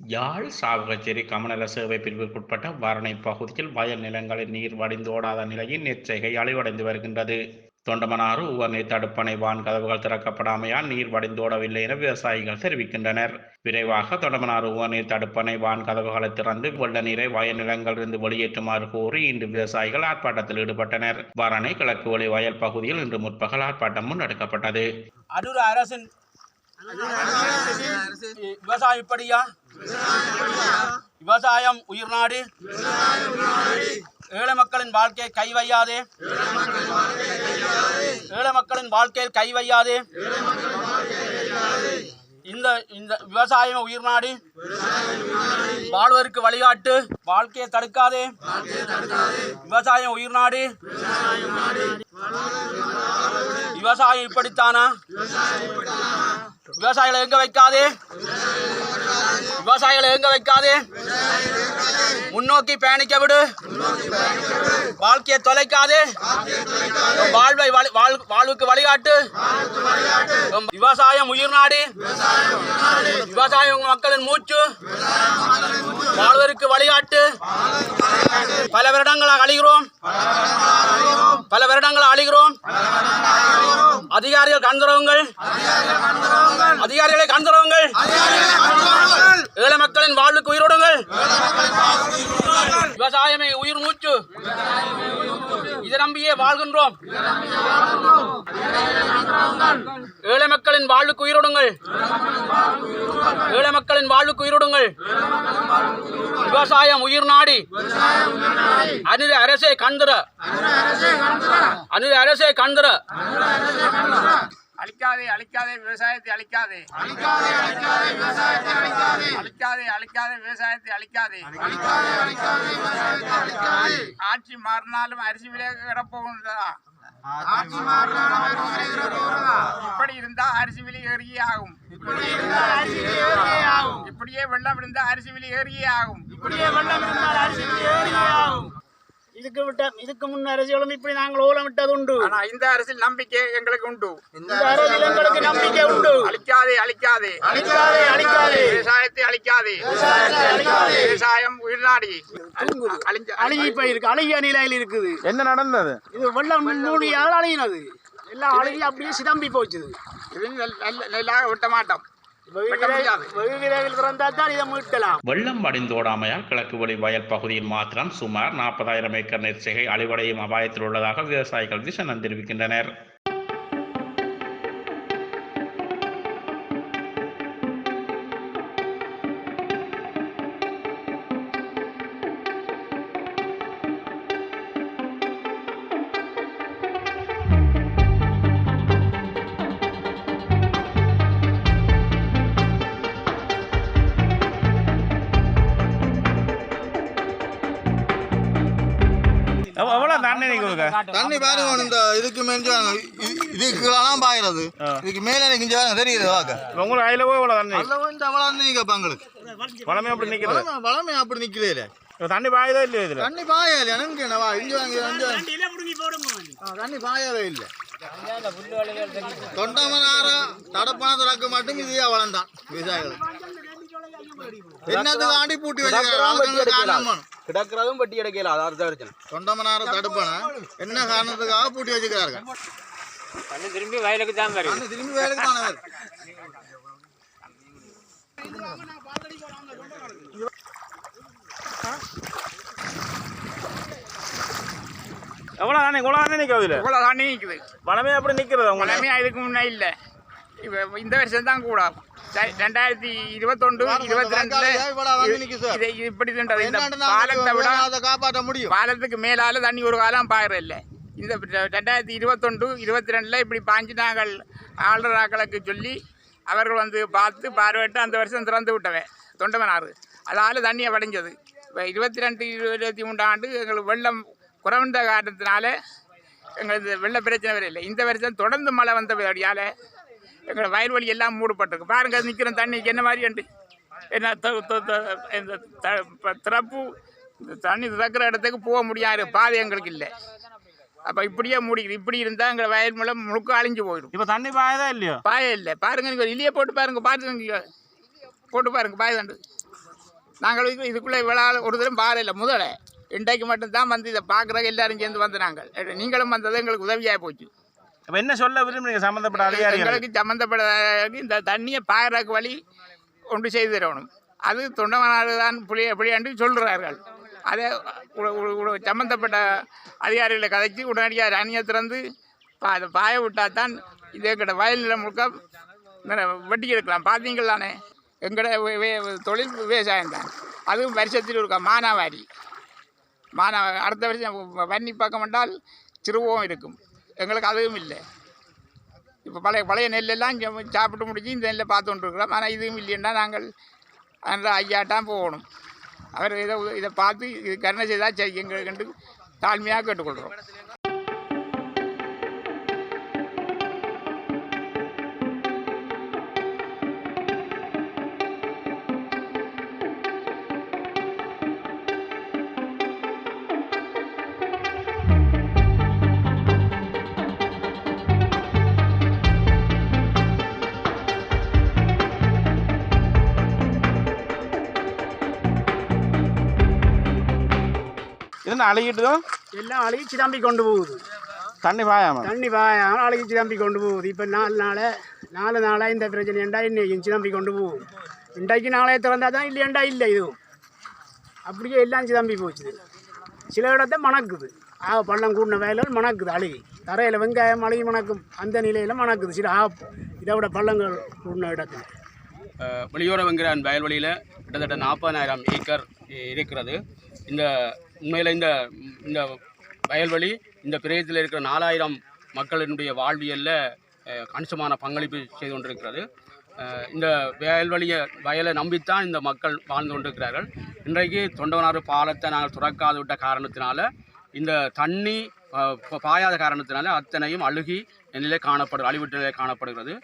யாழ் சாவகச்சேரி கமநல சேவை பிரிவுக்குட்பட்ட வரணை பகுதியில் வயல் நிலங்களில் நீர் வடிந்தோடாத நிலையில் நெற்செய்கை அழிவடைந்து வருகின்றது. தொண்டமனாறு உவர்நீர் தடுப்பணை வான் கதவுகள் திறக்கப்படாமையால் நீர் வடிந்தோடவில்லை என விவசாயிகள் தெரிவிக்கின்றனர். விரைவாக தொண்டமனாறு உவர்நீர் தடுப்பணை வான் கதவுகளை திறந்து வெள்ள நீரை வயல் நிலங்களிலிருந்து வெளியேற்றுமாறு கோரி இன்று விவசாயிகள் ஆர்ப்பாட்டத்தில் ஈடுபட்டனர். வரணை கிழக்கு ஒளி வயல் பகுதியில் இன்று முற்பகல் ஆர்ப்பாட்டம் முன்னெடுக்கப்பட்டது. அரசின் விவசாயப்படியா விவசாயம் உயிர் நாடு ஏழை மக்களின் வாழ்க்கையை கை வையாதே. ஏழை மக்களின் வாழ்க்கையில் கை வையாதே. இந்த இந்த விவசாயம் உயிர் நாடு வாழ்வதற்கு வழிகாட்டு. வாழ்க்கையை தடுக்காதே. விவசாயம் உயிர் நாடு விவசாயம் இப்படித்தானா? விவசாயிகளை எங்க வைக்காதே? விவசாயிகளை எங்க வைக்காதே? முன்னோக்கி பயணிக்க விடு. வாழ்க்கையை தொலைக்காதே. வாழ்வை வழி- வாழ்- வாழ்வுக்கு வழிகாட்டு. விவசாயம் உயிர் நாடி. விவசாயம் மக்களின் மூச்சு. வாழ்வதற்கு வழிகாட்டு. பல வருடங்களாக அழிகிறோம். பல வருடங்களாக அழிகிறோம். அதிகாரிகள் கண்துறவுங்கள் அதிகாரிகளை கண்துறவுங்கள் ஏழை மக்களின் வாழ்வுக்கு உயிரோடுங்கள். விவசாயமே உயிர் மூச்சு. இதை நம்பியே வாழ்கின்றோம். ஏழை மக்களின் வாழ்வுக்கு உயிரிடுங்கள். ஏழை மக்களின் வாழ்வுக்கு உயிரிடுங்கள். விவசாயம் உயிர் நாடி. அனித அரசே கண்துற அனித அரசே கண்துற அழிக்காதே அழிக்காதே விவசாயத்தை அழிக்காதே. அழிக்காதே அழிக்காதே விவசாயத்தை அழிக்காதே. அழிக்காதே அழிக்காதே விவசாயத்தை அழிக்காதே. அழிக்காதே அழிக்காதே விவசாயத்தை அழிக்காதே. ஆட்சி மாறினாலும் அரிசி விலை கிடப்போகுதா ஆட்சி மாறினாலும் அரிசி விலை கிடப்போகுதா இப்படி இருந்தா அரிசி விலை ஏறியே ஆகும். இப்படி இருந்தா அரிசி விலை ஏறியே ஆகும். இப்படியே வெள்ளம் இருந்தா அரிசி விலை ஏறியே ஆகும். இப்படியே வெள்ளம் இருந்தால் அரிசி விலை ஏறியே ஆகும். இதுக்கு விட்ட இதுக்கு முன் அரசியலும் இப்படி நாங்கள் ஓலம் விட்டது உண்டு. ஆனா இந்த அரசியல் நம்பிக்கை எங்களுக்கு உண்டு. இந்த அரசியல் எங்களுக்கு நம்பிக்கை உண்டு. அழிக்காதே அழிக்காதே. அழிக்காதே அழிக்காதே. விவசாயத்தை அழிக்காதே. விவசாயம் உயிர்நாடி. அழுகி போய் இருக்கு அழுகிய நிலையில் இருக்குது. என்ன நடந்தது? இது வெள்ளம் மூடியால் அழுகினது எல்லாம் அழுகி அப்படியே சிதம்பி போச்சுது. இது நெல்லாக விட்ட மாட்டோம். வெள்ளம் வடிந்தோடாமையால் கிழக்கு ஒளி வயல் பகுதியில் மாத்திரம் சுமார் நாற்பதாயிரம் ஏக்கர் நெற்செய்கை அழிவடையும் அபாயத்தில் உள்ளதாக விவசாயிகள் விசனம் தெரிவிக்கின்றனர். தண்ணி பாருங்க. இந்த இதுக்கு மேஞ்சு இதுக்குலாம் பாயிறது. இதுக்கு மேலே நிற்கிஞ்சு தெரியுது வாக்க? உங்களுக்கு அதில் போய் இவ்வளோ தண்ணி. அதில் வந்து நீங்க பங்களுக்கு பழமே அப்படி நிற்கிறது வளமை வளமை அப்படி நிற்கிறே தண்ணி பாயுதா இல்லையா இதில்? தண்ணி பாயல எனக்கு என்னவா இங்கே வாங்கி தண்ணி பாயவே இல்லை. தொண்டமனார தடப்பண திறக்க மட்டும் இது வளர்ந்தான் விவசாயிகள் என்னது ஆண்டி பூட்டி வச்சுக்கிறாங்க கிடக்கிறதும் பட்டி கிடைக்கல அதாவது பிரச்சனை தொண்டமனார தடுப்பண என்ன காரணத்துக்காக பூட்டி வச்சுக்கிறார்கள் திரும்பி வயலுக்கு தான் வரும் திரும்பி வேலைக்கு தானே. எவ்வளோ தண்ணி இவ்வளோ தண்ணி நிற்கும் இதில் இவ்வளவு தண்ணி நிக்குது. பழமே அப்படி நிற்கிறது பழமையா இதுக்கு முன்னே இல்ல. இந்த வருஷம் தான் கூட. ரெ- ரெண்டாயிரத்தி இருபத்தொண்டு இருபத்தி ரெண்டுல இப்படி பாலத்தை விட காப்பாற்ற முடியும். பாலத்துக்கு மேலால தண்ணி ஒரு காலம் பாயிர இல்லை இந்த ரெண்டாயிரத்தி இருபத்தொண்டு இருபத்தி ரெண்டில் இப்படி பாஞ்சு நாங்கள் ஆளுநராக்களுக்கு சொல்லி அவர்கள் வந்து பார்த்து பார்வையிட்டு அந்த வருஷம் திறந்து விட்டவன் தொண்டமனாறு அதால் தண்ணியை வடைஞ்சது. இப்போ இருபத்தி ரெண்டு இருபத்தி மூன்றாம் ஆண்டு எங்களுக்கு வெள்ளம் குறைந்த காரணத்தினால எங்களுக்கு வெள்ள பிரச்சனை வரையில்லை. இந்த வருஷம் தொடர்ந்து மழை வந்தபடியால் எங்களை வயல்வெளி எல்லாம் மூடப்பட்டிருக்கு. பாருங்க நிற்கிற தண்ணிக்கு என்ன மாதிரி என்ன த- இந்த திறப்பு தண்ணி திறக்கிற இடத்துக்கு போக முடியாது. பாதை எங்களுக்கு இல்லை. அப்போ இப்படியே மூடிக்குது இப்படி இருந்தால் எங்கள் வயல் மூலம் முழுக்க அழிஞ்சு போயிடும். இப்போ தண்ணி பாயுதா இல்லையோ? பாய இல்லை. பாருங்க நீங்கள் இலியை போட்டு பாருங்க பாருங்க போட்டு பாருங்க பாய தண்டு நாங்கள் இது- இதுக்குள்ளே இவ்வளோ ஒரு தரம் பாறையில் முதல்ல இன்றைக்கு மட்டும்தான் வந்து இதை பார்க்குறக்கு எல்லாரும் சேர்ந்து வந்து நாங்கள். நீங்களும் வந்தது எங்களுக்கு உதவியாக போச்சு. அப்ப என்ன சொல்ல விரும்புறீங்க? சம்பந்தப்பட்ட அதிகாரிகள் எங்களுக்கு சம்மந்தப்பட்ட இந்த தண்ணியை பாயறக்கு வழி ஒன்று செய்து தரணும். அது தொண்டமனாறு தான் புளிய புளியாண்டு சொல்கிறார்கள் அதை சம்மந்தப்பட்ட அதிகாரிகளை கதைச்சு உடனடியாக அணியை திறந்து பா அதை பாய விட்டால் தான் இது எங்கள்ட வயல் நிலம் முழுக்க வெட்டி எடுக்கலாம் பார்த்தீங்களானே வே- தொழில் விவசாயம் தான். அதுவும் வருஷத்தில் இருக்கா மானாவாரி. மானா அடுத்த வருஷம் வன்னி பக்கம் வந்தால் சிறுவம் இருக்கும். எங்களுக்கு அதுவும் இல்லை. இப்போ பழைய பழைய நெல்லெல்லாம் சாப்பிட்டு முடிச்சு இந்த நெல்லை பார்த்து ஆனால் இதுவும் இல்லைன்னா நாங்கள் அந்த ஐயாட்டான் போகணும். அவர் இதை இதை பார்த்து இது கருணை செய்தால் சரி எங்களுக்கு தாழ்மையாக கேட்டுக்கொள்கிறோம். என்ன அழுகிட்டுதும் எல்லாம் அழுகி சிதம்பி கொண்டு போகுது தண்ணி பாயாம தண்ணி பாயாமல் அழுகி சிதம்பி கொண்டு போகுது இப்போ நாலு நாளை நாலு நாளாக இந்த பிரச்சனை ஏண்டா இன்னைக்கு சிதம்பி கொண்டு போகும் இன்றைக்கு நாளைய திறந்தா தான் இல்லையாண்டா இல்லை இதுவும் அப்படியே எல்லாம் சிதம்பி போச்சுது சில இடத்த மணக்குது ஆ பள்ளம் கூடின வயலில் மணக்குது அழுகி தரையில் வெங்காயம் அழுகி மணக்கும் அந்த நிலையில் மணக்குது சில ஆ இதை விட பள்ளங்கள் கூடின இடத்துல வெளியோர வெங்கிறான் வயல்வெளியில் கிட்டத்தட்ட நாற்பதாயிரம் ஏக்கர் இருக்கிறது இந்த உண்மையில் இந்த இந்த வயல்வெளி இந்த பிரதேசத்தில் இருக்கிற நாலாயிரம் மக்களினுடைய வாழ்வியலில் கணிசமான பங்களிப்பு செய்து கொண்டிருக்கிறது. இந்த வயல்வெளியை வயலை நம்பித்தான் இந்த மக்கள் வாழ்ந்து கொண்டிருக்கிறார்கள். இன்றைக்கு தொண்டவனாறு பாலத்தை நாங்கள் துறக்காது விட்ட காரணத்தினால இந்த தண்ணி பாயாத காரணத்தினால அத்தனையும் அழுகி நிலை காணப்படு அழிவிட்ட நிலை காணப்படுகிறது.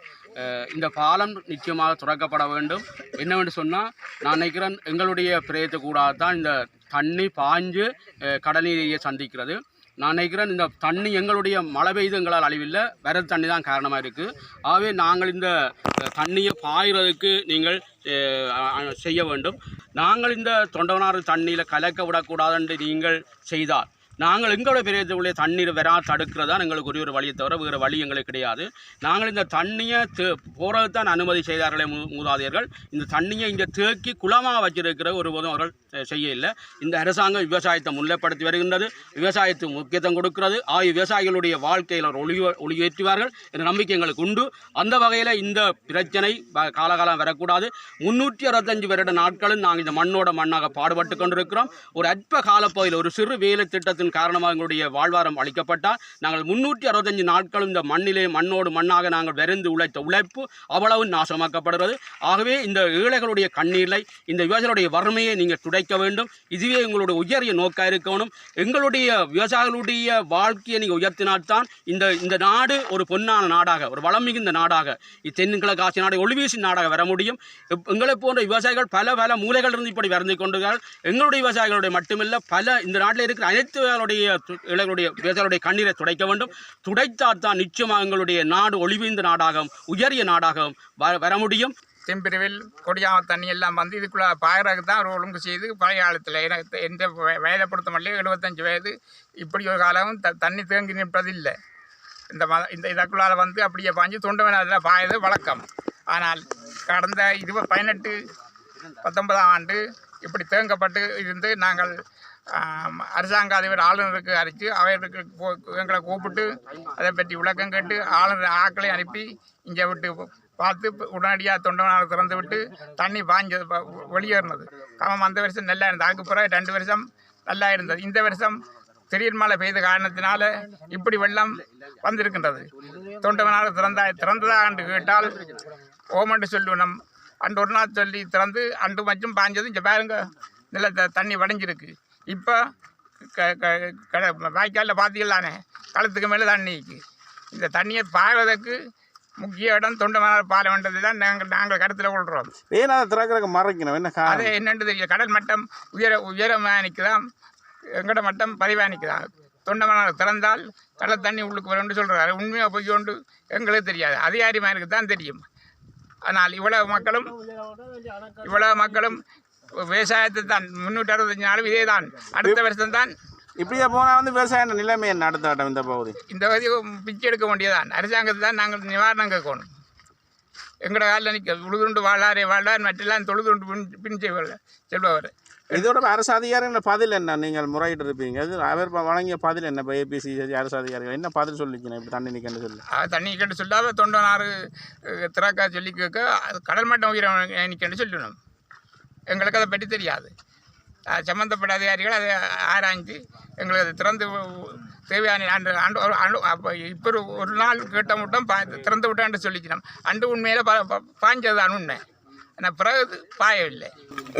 இந்த பாலம் நிச்சயமாக துறக்கப்பட வேண்டும். என்னவென்று சொன்னால் நான் நினைக்கிறேன் எங்களுடைய பிரேயத்தை கூட தான் இந்த தண்ணி பாஞ்சு அஹ், சந்திக்கிறது. நான் நினைக்கிறேன் இந்த தண்ணி எங்களுடைய மழை பெய்து எங்களால் அழிவில்லை. வர தண்ணி தான் காரணமாக இருக்குது ஆகவே நாங்கள் இந்த தண்ணியை பாய்கிறதுக்கு நீங்கள் செய்ய வேண்டும். நாங்கள் இந்த தொண்டவனாறு தண்ணியில் கலக்க விடக்கூடாதுன்ட்டு நீங்கள் செய்தால் நாங்கள் எங்களோட பெரியத்துக்குள்ளே தண்ணீர் வரா தடுக்கிறது தான் எங்களுக்கு ஒரே ஒரு வழியை தவிர வேறு வழி எங்களுக்கு கிடையாது. நாங்கள் இந்த தண்ணியை தே போகிறது தான் அனுமதி செய்தார்களே மூ மூதாதையர்கள். இந்த தண்ணியை இங்கே தேக்கி குளமாக வச்சிருக்கிற ஒருபோதும் அவர்கள் செய்ய இல்லை இந்த அரசாங்கம் விவசாயத்தை முன்னிலைப்படுத்தி வருகின்றது. விவசாயத்துக்கு முக்கியத்துவம் கொடுக்கிறது. ஆகிய விவசாயிகளுடைய வாழ்க்கையில் அவர் ஒளி ஒளியேற்றுவார்கள் என்ற நம்பிக்கை எங்களுக்கு உண்டு. அந்த வகையில் இந்த பிரச்சனை வ- காலகாலம் வரக்கூடாது. முன்னூற்றி அறுபத்தஞ்சு வருட நாட்களும் நாங்கள் இந்த மண்ணோட மண்ணாக பாடுபட்டு கொண்டிருக்கிறோம். ஒரு அற்ப காலப்பகுதியில் ஒரு சிறு வேலை திட்டத்தின் காரணமாக எங்களுடைய வாழ்வாரம் அளிக்கப்பட்டால் நாங்கள் முன்னூற்றி அறுபத்தஞ்சு நாட்களும் இந்த மண்ணிலே மண்ணோடு மண்ணாக நாங்கள் விரைந்து உழைத்த உழைப்பு அவ்வளவு நாசமாக்கப்படுகிறது. ஆகவே இந்த ஏழைகளுடைய கண்ணீரை இந்த விவசாயிகளுடைய வறுமையை நீங்கள் துடைக்க வேண்டும். இதுவே எங்களுடைய உயரிய நோக்காக இருக்கணும். எங்களுடைய விவசாயிகளுடைய வாழ்க்கையை நீங்கள் உயர்த்தினால்தான் இந்த இந்த நாடு ஒரு பொன்னான நாடாக ஒரு வளம் மிகுந்த நாடாக தென்கிழக்கு ஆசிய நாடு ஒளிவீசி நாடாக வர முடியும். எங்களை போன்ற விவசாயிகள் பல பல மூலைகள் இருந்து இப்படி வருந்து கொண்டிருக்கிறார்கள். எங்களுடைய விவசாயிகளுடைய மட்டுமில்லை பல இந்த நாட்டில் இருக்கிற அனைத்து விவசாயிகளுடைய து- இளைஞர்களுடைய கண்ணீரை துடைக்க வேண்டும். துடைத்தால் தான் நிச்சயமாக எங்களுடைய நாடு ஒளிவீந்த நாடாகவும் உயரிய நாடாகவும் வர வர முடியும். தென்பிரிவில் கொடியாம தண்ணி எல்லாம் வந்து இதுக்குள்ளே பாயறதுக்கு தான் ஒரு ஒழுங்கு செய்து பழைய காலத்தில் எனக்கு எந்த வய- வயதை பொறுத்த மட்டும் எழுபத்தஞ்சு வயது இப்படி ஒரு காலமும் த தண்ணி தேங்கி நிற்பதில்லை. இந்த ம இந்த இதற்குள்ளால் வந்து அப்படியே பாஞ்சு தொண்டவனாதில் பாயது வழக்கம். ஆனால் கடந்த இருபது பதினெட்டு பத்தொன்பதாம் ஆண்டு இப்படி தேங்கப்பட்டு இருந்து நாங்கள் அரசாங்க அதிபர் ஆளுநருக்கு அறிவித்து அவர்களுக்கு போ- எங்களை கூப்பிட்டு அதை பற்றி விளக்கம் கேட்டு ஆளுநர் ஆக்களை அனுப்பி இங்கே விட்டு பார்த்து உடனடியாக தொண்டனாக திறந்து விட்டு தண்ணி பாஞ்சது வெளியேறினது. கமம் அந்த வருஷம் நல்லா இருந்தது. அதுக்கு பிறகு ரெண்டு வருஷம் நல்லா இருந்தது. இந்த வருஷம் திடீர் மழை பெய்த காரணத்தினால இப்படி வெள்ளம் வந்திருக்கின்றது. தொண்டவனால் திறந்தா திறந்ததா என்று கேட்டால் ஓமண்டு சொல்லுவனம் அன்று ஒரு நாள் சொல்லி திறந்து அன்று மட்டும் பாஞ்சது இங்கே பாருங்க நிலத்தை தண்ணி வடைஞ்சிருக்கு. இப்போ க க கடை வாய்க்காலில் பார்த்தீங்களானே களத்துக்கு மேலே தண்ணி. நிற்குது இந்த தண்ணியை பாய்வதற்கு முக்கிய இடம் தொண்டமனார் பாலம் வேண்டது தான் நாங்கள் நாங்கள் கருத்தில் கொள்கிறோம் ஏன் அதை திறக்கிறதுக்கு மறைக்கணும். என்ன அது காரணம் என்னன்னு தெரியல. கடல் மட்டம் உயர உயரமாக நிற்குதாம் எங்கட மட்டம் பதிவாக நிற்குதாம் தொண்டமனார் திறந்தால் கடல் தண்ணி உள்ளுக்கு வரும்னு சொல்கிறாரு உண்மையாக பொய்யோண்டு எங்களுக்கு தெரியாது. அதிகாரிமாருக்கு தான் தெரியும். ஆனால் இவ்வளவு மக்களும் இவ்வளவு மக்களும் விவசாயத்தை தான் முன்னூற்றி அறுபத்தஞ்சு நாளும் இதே தான் அடுத்த வருஷம் தான் இப்படியே போனால் வந்து விவசாய நிலைமை என்ன அடுத்த இந்த பகுதி? இந்த பகுதி பிச்சை எடுக்க வேண்டியதான் அரசாங்கத்தை தான் நாங்கள் நிவாரணம் கேட்கணும். எங்களோட காலில் நிற்க உழுதுண்டு வாழாரே வாழார் மற்றெல்லாம் தொழுதுண்டு பின் பின் செய்வார் செல்பவர். இதோட அரசு அதிகாரிகள் பதில் என்ன? நீங்கள் முறையிட்டு இருப்பீங்க. அது அவர் வழங்கிய பதில் என்ன? இப்போ ஏபிசி அரசு அதிகாரிகள் என்ன பதில் சொல்லிச்சுனா இப்படி தண்ணி நிற்கன்னு சொல்லி. அது தண்ணி கேட்டு சொல்லாத தொண்டனாறு திராக்கா சொல்லி கேட்க கடல் மட்டம் உயிரை நிற்கன்னு சொல்லணும். எங்களுக்கு அதை பற்றி தெரியாது. சம்மந்தப்பட்ட அதிகாரிகள் அதை ஆராய்ஞ்சு எங்களுக்கு அதை திறந்து தேவையான ஆண்டு அண்டு ஒரு அப்போ இப்போ ஒரு ஒரு நாள் கேட்ட மட்டும் பா திறந்து விட்டான்னு சொல்லிச்சினோம் அண்டு உண்மையில் பா பாஞ்சது தான் உண்மை. ஆனால் பிறகு பாயவில்லை.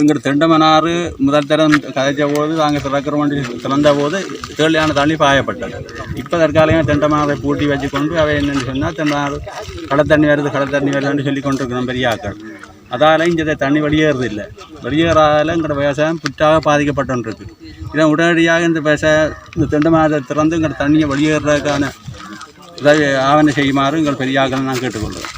எங்கள் திண்டமனாறு முதல் தரம் கதைச்ச போது நாங்கள் திறக்கிற வண்டி திறந்த போது தேவையான தண்ணி பாயப்பட்டது. இப்போ தற்காலிகம் திண்டமனாரை பூட்டி வச்சு கொண்டு அவை என்னென்னு சொன்னால் தெண்டமனாறு கடை தண்ணி வருது கடை தண்ணி வருதுன்னு சொல்லி கொண்டிருக்கிறோம் பெரிய ஆக்கள் அதால் இங்கே தண்ணி வெளியேறது இல்லை. வெளியேறாதால எங்களோட விவசாயம் புற்றாக பாதிக்கப்பட்டுருக்கு இதை உடனடியாக இந்த விவசாயம் இந்த திண்டு தெண்டமனாரை திறந்து எங்களோட தண்ணியை வெளியேறதுக்கான உதவி ஆவணம் செய்யுமாறு எங்கள் பெரிய நான் கேட்டுக்கொள்கிறேன்